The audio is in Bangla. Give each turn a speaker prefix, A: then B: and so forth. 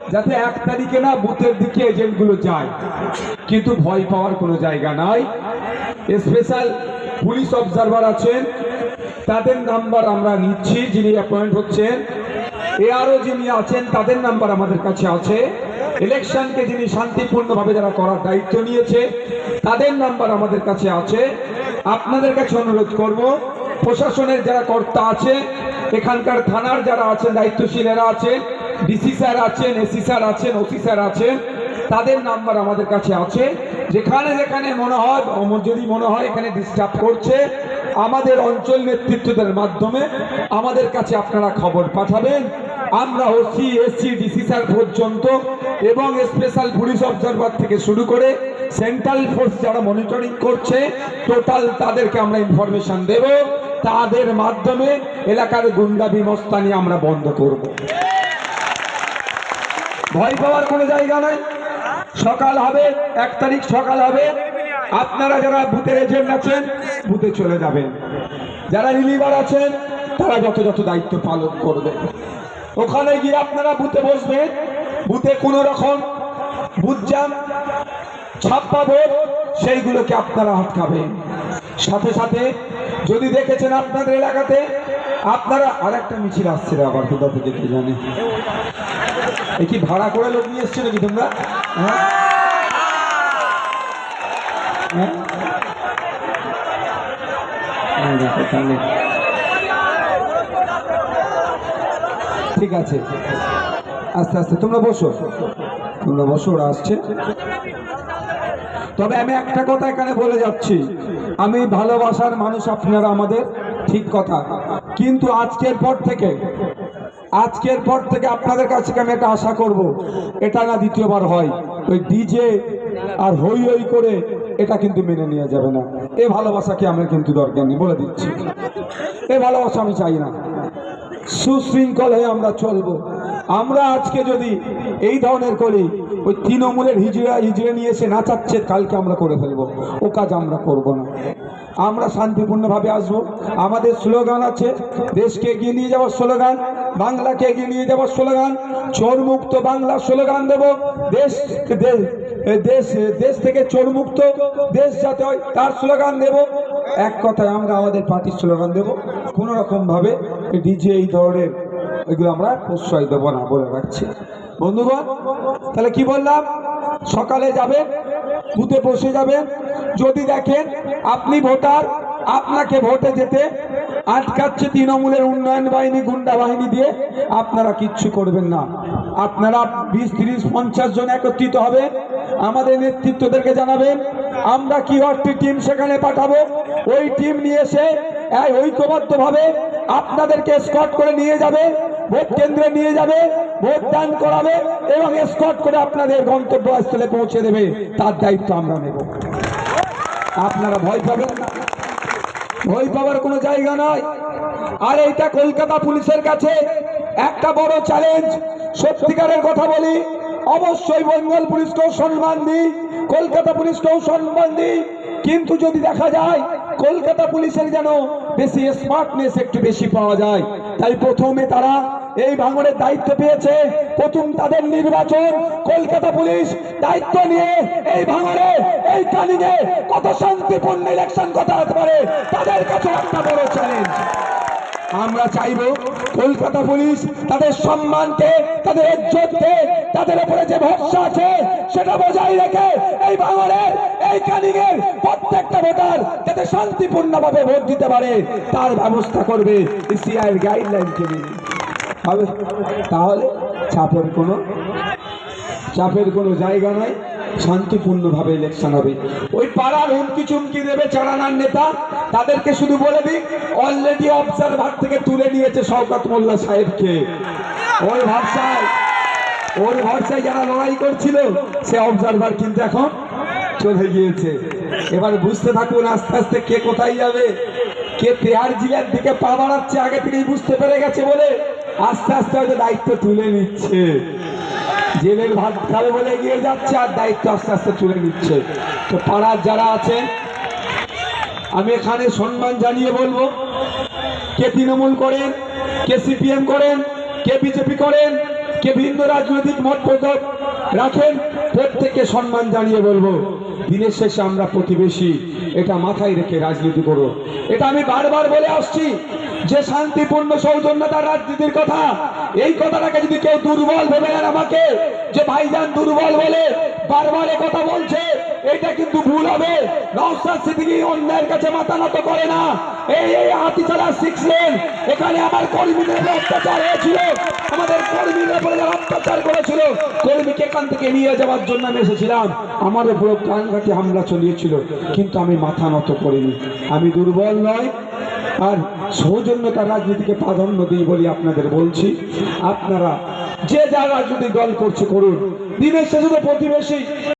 A: যাতে এক তারিখে না বুথের দিকে এজেন্টগুলো যায়। কিন্তু ভয় পাওয়ার কোনো জায়গা নাই। স্পেশাল পুলিশ অবজারভার আছেন। তাদের নাম্বার আমরা নিচ্ছি, যিনি অ্যাপয়েন্ট হচ্ছেন। এআরও যিনি আছেন, তাদের নাম্বার আমাদের কাছে আছে। ইলেকশনকে যিনি শান্তিপূর্ণভাবে যারা করার দায়িত্ব নিয়েছে, তাদের নাম্বার আমাদের কাছে আছে। আপনাদের কাছে অনুরোধ করব, প্রশাসনের যারা কর্তা আছে, এখানকার থানার যারা আছেন, দায়িত্বশীলেরা আছেন ডিসি স্যার আছেন এসি স্যার আছেন ওসি স্যার আছেন, তাদের নাম্বার আমাদের কাছে আছে। যেখানে যেখানে মনে হয় যদি মনে হয়, এখানে ডিস্টার্ব করছে, আমাদের অঞ্চল নেতৃত্বদের মাধ্যমে আমাদের কাছে আপনারা খবর পাঠাবেন। আমরা ওসি, এসসি ডিসি স্যার পর্যন্ত এবং স্পেশাল পুলিশ অবজারভার থেকে শুরু করে সেন্ট্রাল ফোর্স যারা মনিটরিং করছে টোটাল তাদেরকে আমরা ইনফরমেশন দেব। তাদের মাধ্যমে এলাকার গুন্ডা বিমস্তানি আমরা বন্ধ করব। ভয় পাওয়ার কোনো জায়গা নাই। সকাল হবে, এক তারিখ সকাল হবে। আপনারা যারা বুথের এজেন্ট আছেন, বুথে চলে যাবেন। যারা রিলিভার আছেন, তারা যত যত দায়িত্ব পালন করবে। ওখানে গিয়ে আপনারা বুথে বসবেন। বুথে কোনো রকম বুথ জাম, ছাপ্পা ভোট, সেইগুলোকে আপনারা আটকাবেন। সাথে সাথে যদি দেখেছেন আপনাদের এলাকাতে, আপনারা আরেকটা মিছিল আসছে আবার কোথা থেকে কে জানে। কি ভাড়া করে লোক নিয়ে এসছো নাকি তোমরা? হ্যাঁ? হ্যাঁ? তাহলে। ঠিক আছে। আস্তে আস্তে, তোমরা বসো। তোমরা বসো, ওরা আসছে। তবে আমি একটা কথা এখানে বলে যাচ্ছি। আমি ভালোবাসার মানুষ আপনারা আমাদের, ঠিক কথা। কিন্তু আজকের পর থেকে আজকের পর থেকে আপনাদের কাছ আমি একটা আশা করব, এটা না দ্বিতীয়বার হয়। ওই ডিজে আর হই হই করে এটা কিন্তু মেনে নেওয়া যাবে না। এ ভালোবাসাকে আমার কিন্তু দরকার নেই, বলে দিচ্ছি। এ ভালোবাসা আমি চাই না। সুশৃঙ্খল হয়ে আমরা চলবো। আমরা আজকে যদি এই ধরনের করি, ওই তৃণমূলের হিজড়া হিজড়ে নিয়ে এসে নাচাচ্ছে, কালকে আমরা করে ফেলব। ও কাজ আমরা করব না। আমরা শান্তিপূর্ণভাবে আসব। আমাদের স্লোগান আছে, দেশকে এগিয়ে নিয়ে যাওয়ার স্লোগান, বাংলাকে এগিয়ে নিয়ে যাওয়ার স্লোগান চোর মুক্ত বাংলা স্লোগান দেব। দেশ দেশ দেশ থেকে চোর মুক্ত দেশ যাতে হয় তার স্লোগান দেব। এক কথায় আমরা আমাদের পার্টির স্লোগান দেব। কোনো রকমভাবে ডিজে এই ধরনের এগুলো আমরা প্রশ্রয় দেবো না বলে রাখছি। বন্ধুগণ, তাহলে কি বললাম? সকালে যাবেন বুথে বসে যাবেন। যদি দেখেন আপনি ভোটার, আপনাকে ভোটে যেতে আটকাচ্ছে তৃণমূলের উন্নয়ন বাহিনী, গুন্ডা বাহিনী দিয়ে, আপনারা কিচ্ছু করবেন না। আপনারা বিশ, তিরিশ, পঞ্চাশ জন একত্রিত হবে আমাদের নেতৃত্বদেরকে জানাবেন, আমরা কি অর্থে টিম সেখানে পাঠাবো? ওই টিম নিয়ে এসে ঐক্যবদ্ধভাবে আপনাদেরকে স্কট করে নিয়ে যাবে, ভোট কেন্দ্রে নিয়ে যাবে। ভোট দান করাবে এবং স্কট করে আপনাদের গন্তব্যস্থলে পৌঁছে দেবে। তার দায়িত্ব আমরা নেব। আপনারা ভয় পাবেন ভয় পাওয়ার কোনো জায়গা নয় আর এইটা কলকাতা পুলিশের কাছে একটা বড় চ্যালেঞ্জ সত্যিকারের কথা বলি, অবশ্যই বেঙ্গল পুলিশকেও সম্মান দিই, কলকাতা পুলিশকেও সম্মান দিই। কিন্তু যদি দেখা যায়, কলকাতা পুলিশের যেন বেশি স্মার্টনেস একটু বেশি পাওয়া যায়, তাই প্রথমে তারা এই ভাঙনের দায়িত্ব পেয়েছে প্রথম তাদের নির্বাচন, কলকাতা পুলিশ দায়িত্ব নিয়ে এই ভাঙনে, এই কালিনে কত শান্তিপূর্ণ ইলেকশন হতে পারে, তাদের কাছে একটা বড় চ্যালেঞ্জ আমরা চাইব কলকাতা পুলিশ তাদের সম্মানকে, তাদের ইজ্জতকে, তাদের উপরে যে ভরসা আছে, সেটা বজায় রেখে এই বাঙালের এই কানিংয়ের প্রত্যেকটা ভোটার যাতে শান্তিপূর্ণভাবে ভোট দিতে পারে, তার ব্যবস্থা করবে সিআইয়ের গাইডলাইনকে মেনে হবে। তাহলে চাপের কোনো চাপের কোনো জায়গা নাই। শান্তিপূর্ণভাবে ইলেকশন হবে। ওই পাড়ার হুমকি চুমকি দেবে চালানার নেতা। তাদেরকে শুধু বলে দিই অলরেডি অবজারভার থেকে তুলে নিয়েছে শওকত মোল্লা সাহেবকে। ওর ভরসায় ওর ভরসায় যারা লড়াই করছিল, সে অবজারভার কিন্তু এখন চলে গিয়েছে। এবার বুঝতে থাকুন আস্তে আস্তে কে কোথায় যাবে। কে তেহার জিলার দিকে পা বাড়াচ্ছে, আগে থেকেই বুঝতে পেরে গেছে বলে আস্তে আস্তে হয়তো দায়িত্ব তুলে নিচ্ছে। জেলের ভাত খাবে বলে এগিয়ে যাচ্ছে আর দায়িত্ব আস্তে আস্তে তুলে নিচ্ছে। তো পাড়ার যারা আছে, আমি এখানে সম্মান জানিয়ে বলব, কে তৃণমূল করেন, কে সিপিএম করেন, কে বিজেপি করেন, কে ভিন্ন রাজনৈতিক মত প্রয়োগ রাখেন, প্রত্যেককে সম্মান জানিয়ে বলব, দিনের শেষে আমরা প্রতিবেশী, এটা মাথায় রেখে রাজনীতি করো। এটা আমি বারবার বলে আসছি যে শান্তিপূর্ণ সৌজন্যতার রাজনীতির কথা, এই কথাটাকে যদি কেউ দুর্বল ভেবে নেন আমাকে, যে ভাইজান দুর্বল বলে বারবার কথা বলছে এটা কিন্তু ভুল হবে। নওসাদ সিদ্দিকী অন্যের কাছে মাথা নত করে না। এই এই হাতিছাড়া সিক্স লেন এখানে আমার কর্মীদের অত্যাচার হয়েছিল, আমাদের কর্মীদের উপরে অত্যাচার করেছিল, কর্মীকে এখান থেকে নিয়ে যাওয়ার জন্য আমি এসেছিলাম। আমার উপর প্রাণঘাতী হামলা চলিয়েছিল, কিন্তু আমি মাথা নত করিনি। আমি দুর্বল নয় আর সৌজন্যতা রাজনীতিকে প্রাধান্য দিই বলি আপনাদের বলছি। আপনারা যে যা রাজনৈতিক দল করছে করুন। দিনের শেষে তো প্রতিবেশী